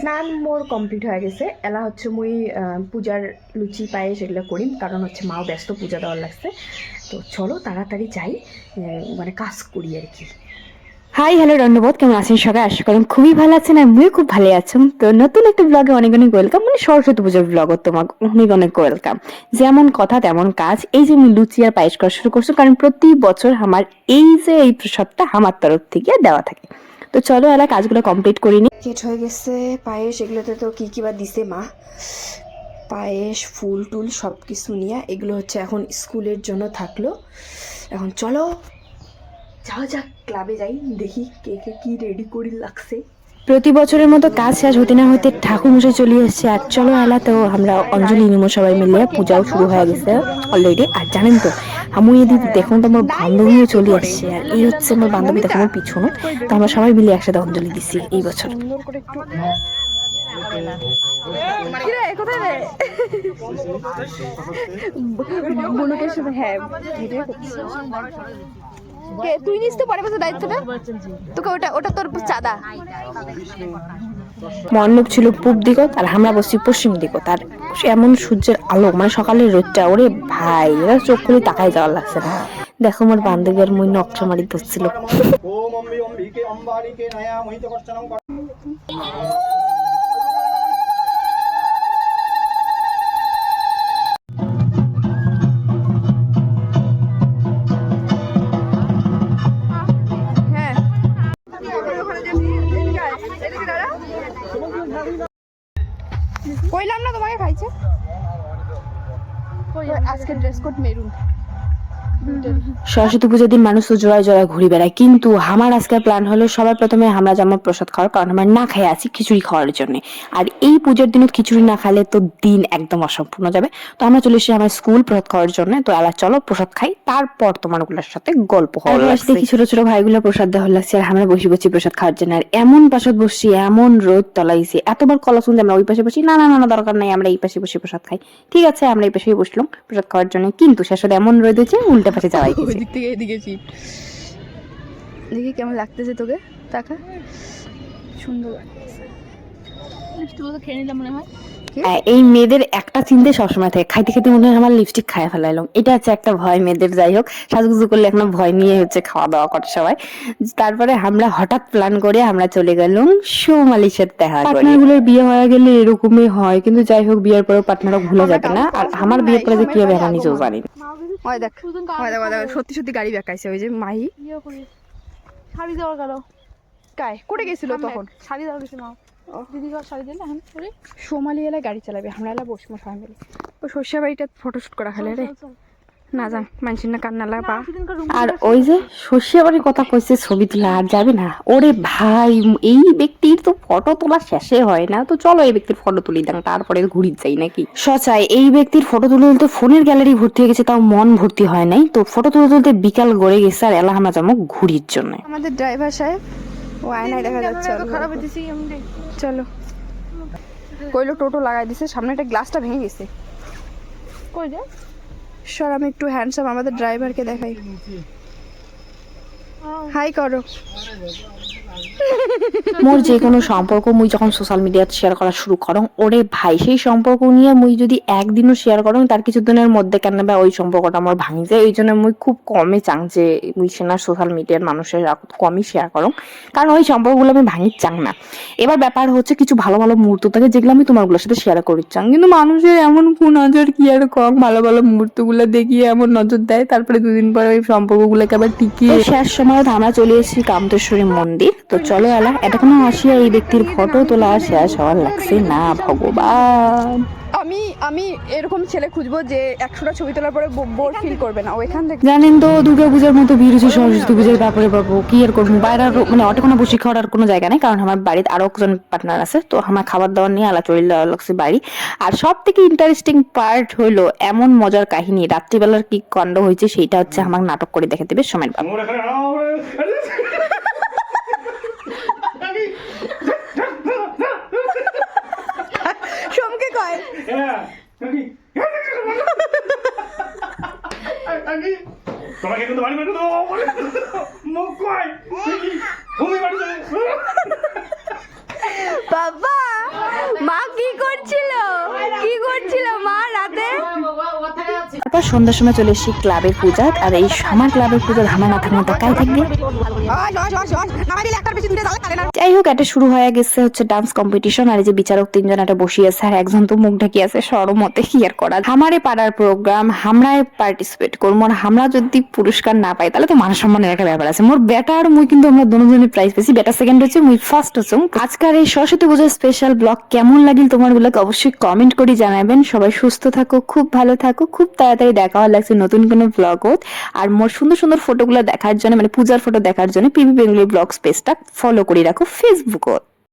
স্নান মোর কমপ্লিট হয়ে গেছে। এলা হচ্ছে মুই পূজার লুচি পায়ে সেগুলো করি কারণ হচ্ছে মাও ব্যস্ত, পূজা দেওয়ার লাগছে। তো চলো তাড়াতাড়ি যাই মানে কাজ করি আর কি। হাই হ্যালো ধন্যবাদ। কেমন আছেন সবাই? আশা করেন খুবই ভালো আছেন আর আমিও খুব ভালো আছেন তো নতুন একটা ব্লগে অনেক অনেক ওয়েলকাম মানে সরস্বতী পুজোর ব্লগ তোমাকে অনেক অনেক ওয়েলকাম যেমন কথা, তেমন কাজ। এই যে আমি লুচি আর পায়েস করা শুরু করছি, কারণ প্রতি বছর আমার এই যে এই প্রসাদটা আমার তরফ থেকে দেওয়া থাকে। তো চলো, এলা কাজগুলো কমপ্লিট করিনি কেট হয়ে গেছে। পায়েস, এগুলোতে তো কী কী বা দিছে মা? পায়েস, ফুল টুল সব কিছু নিয়ে, এগুলো হচ্ছে এখন স্কুলের জন্য থাকল। এখন চলো। যাও যাক ক্লাবে যাই দেখি কে কে কি রেডি করি লাগছে। প্রতি বছরের মতো কাজ শেষ হতে না হতে ঠাকুর মশাই চলে এসেছে। আর চলো এলা তো আমরা অঞ্জলি নিমো সবাই মিলে পূজাও শুরু হয়ে গেছে অলরেডি আর জানেন তো আমি এদি দেখুন তো আমার বান্ধবীও চলে আসছে। আর এই হচ্ছে আমার বান্ধবী দেখো আমার পিছনে। তো আমরা সবাই মিলে একসাথে অঞ্জলি দিচ্ছি এই বছর। হ্যাঁ কে তুই নিস তো পরে বসে দায়িত্বটা? তোকে ওটা ওটা তোর চাঁদা। মণ্ডপ ছিল পূর্ব দিকত আর আমরা বসছি পশ্চিম দিকত আর এমন সূর্যের আলো মানে সকালের রোদটা ওরে ভাই এরা চোখ খুলে তাকাই যাওয়া লাগছে না। দেখো আমার বান্ধবী আর মই নকশা মারি ধরছিল। ওম অম্বি অম্বিকে অম্বারিকে নয়া মোহিত করছনম কইলাম না তোমাকে খাইছে। আজকে ড্রেস কোড মেরুন সরস্বতী পুজোর দিন মানুষ তো জোড়ায় জোড়ায় ঘুরে বেড়ায়। কিন্তু আমার আজকে প্ল্যান হলো সবার প্রথমে আমরা যাব প্রসাদ খাওয়ার কারণ আমরা না খেয়ে আছি খিচুড়ি খাওয়ার জন্য। আর এই পুজোর দিনে খিচুড়ি না খাইলে তো দিন একদম অসম্পূর্ণ যাবে। তো আমরা চলে এসেছি আমার স্কুল প্রসাদ খাওয়ার জন্য। তো এলা চলো প্রসাদ খাই তারপর তোমার ওগুলোর সাথে গল্প হওয়ার লাগছে ছোট ছোট ভাইগুলো প্রসাদ দেওয়া লাগছে আর আমরা বসে বসে প্রসাদ খাওয়ার জন্য। আর এমন পাশত বসছি এমন রোদ তলাইছে। এতবার কলা শুনতে আমরা ওই পাশে বসি না না না না, দরকার নাই আমরা এই পাশে বসে প্রসাদ খাই। ঠিক আছে আমরা এই পাশেই বসলাম প্রসাদ খাওয়ার জন্য। কিন্তু শেষে এমন রোদ হয়েছে উল্টা পাশে যাওয়াই গেছে ওই দিক থেকে এদিকে শিফট দেখি কেমন লাগতেছে তোকে? টাকা সুন্দর লাগতেছে। খেয়ে নিলাম মনে হয়। এই মেয়েদের একটা চিন্তা সবসময় থাকে। খাইতে খেতে মনে হয় আমার লিপস্টিক খায় ফেলাইলাম। এটা হচ্ছে একটা ভয় মেয়েদের যাই হোক। সাজগুজু করলে এখন ভয় নিয়ে হচ্ছে খাওয়া দাওয়া করে সবাই। তারপরে আমরা হঠাৎ প্ল্যান করে আমরা চলে গেলাম সৌমালির সাথে দেখা পার্টনারগুলোর বিয়ে হয়ে গেলে এরকমই হয়। কিন্তু যাই হোক বিয়ের পরেও পার্টনারও ভুলে যাবে না। আর আমার বিয়ের পরে যে কি হবে আমি নিজেও জানি না। ওই দেখ হয় দেখ সত্যি সত্যি গাড়ি বেকাইছে ওই যে মাহি। শাড়ি দেওয়ার গেল। কায় করে গেছিল তখন? শাড়ি দেওয়ার কিছু না দিদি ঘর শাড়ি দিলে এখন সোমালি এলা গাড়ি চালাবে আমরা এলা বসবো সবাই মিলে। ও সর্ষে বাড়িটা ফটোশুট করা খালে রে। না যান মানুষের না কান্না লাগা। আর ওই যে শস্যাবাড়ির কথা কইছে ছবি তোলা আর যাবে না। ওরে ভাই এই ব্যক্তির তো ফটো তোলা শেষে হয় না। তো চলো এই ব্যক্তির ফটো তুলি দেন তারপরে ঘুরি যাই নাকি? সচাই এই ব্যক্তির ফটো তুলে তুলতে ফোনের গ্যালারি ভর্তি হয়ে গেছে তাও মন ভর্তি হয় নাই। তো ফটো তুলে তুলতে বিকাল গড়ে গেছে আর এলা আমরা যাব ঘুরির জন্য। আমাদের ড্রাইভার সাহেব ও আয়নায় দেখা যাচ্ছে খারাপ হইতেছি চলো। কইলো টোটো লাগাই দিছে সামনে একটা গ্লাসটা ভেঙে গেছে। কই যায় সর আমি একটু হ্যান্ডসাম আমাদের ড্রাইভারকে দেখাই। হাই করো মোর যে কোনো সম্পর্ক মুই যখন সোশ্যাল মিডিয়াতে শেয়ার করা শুরু করং, ওরে ভাই, সেই সম্পর্ক নিয়ে মুই যদি একদিনও শেয়ার করং, তার কিছুদিনের মধ্যে কেন বা ওই সম্পর্কটা আমার ভাঙি যায়, এই জন্য মুই খুব কমই চাং যে মুই সেনা সোশ্যাল মিডিয়ার মানুষের কমই শেয়ার করং। কারণ ওই সম্পর্কগুলো আমি ভাঙি চাং না। এবার ব্যাপার হচ্ছে কিছু ভালো ভালো মুহূর্ত থাকে যেগুলো আমি তোমারগুলোর সাথে শেয়ার করি চাং। কিন্তু মানুষের এমন কোন নজর কি আর কম? ভালো ভালো মুহূর্তগুলো দেখিয়ে এমন নজর দেয়, তারপরে দুদিন পরে ওই সম্পর্কগুলোকে আবার টিকিয়ে শেষ সময় আমরা চলে এসেছি কামতেশ্বরী মন্দির। তো চলো এলা এতক্ষণ আসিয়া এই ব্যক্তির ফটো তোলা শেষ হওয়ার লাগছে না ভগবান। আমি আমি এরকম ছেলে খুঁজবো যে একশোটা ছবি তোলার পরে বোর ফিল করবে না ওইখান থেকে জানেন তো দুর্গা পূজার মতো ভিড় হচ্ছে সরস্বতী পূজার ব্যাপারে পাবো কি আর করব? বাইরে আর মানে অটো কোনো বসে খাওয়ার আর কোনো জায়গা নেই কারণ আমার বাড়িতে আরও একজন পার্টনার আছে তো আমার খাবার দাবার নিয়ে আলা চলে যাওয়া লাগছে বাড়ি। আর সব থেকে ইন্টারেস্টিং পার্ট হলো এমন মজার কাহিনী রাত্রিবেলার কি কাণ্ড হয়েছে সেইটা হচ্ছে আমার নাটক করে দেখে দেবে সময় বাবু মোর এখানে নাও সোমকে কয় হ্যাঁ নাকি তোমার তোমাকে কিন্তু বাড়ি মুখ কয় বাবা মা কি করছিল কি করছিল মা রাতে তারপর সন্ধ্যার সময় চলে এসেছি ক্লাবের পূজা আর এই আমার ক্লাবের পূজা ধামা থাকলে তো কাই থাকবে যাই হোক, এটা শুরু হয়ে গেছে হচ্ছে ডান্স কম্পিটিশন আর এই যে বিচারক তিনজন একটা বসিয়েছে, আর একজন তো মুখ ঢাকি আছে সরমতে কি আর করা আমারে পাড়ার প্রোগ্রাম আমরাই পার্টিসিপেট করব, আর আমরা যদি পুরস্কার না পাই, তাহলে তো মান সম্মানের একটা ব্যাপার আছে। মোর বেটা আর মুই কিন্তু আমরা দুজনে প্রাইজ পেয়েছি, বেটা সেকেন্ড হচ্ছে, মুই ফার্স্ট হচ্ছে। আজকের এই সরস্বতী পুজোর স্পেশাল ব্লগ কেমন লাগিল তোমার গুলোকে অবশ্যই কমেন্ট করে জানাবেন। সবাই সুস্থ থাকো, খুব ভালো থাকো, খুব তাড়াতাড়ি দেখা হওয়ার লাগছে নতুন কোনো ব্লগ আর মোর সুন্দর সুন্দর ফটোগুলো দেখার জন্য মানে পূজার ফটো দেখার জন্য পিবি বেঙ্গলি ব্লগ স্পেসটা ফলো করে রাখো। ফেসবুকত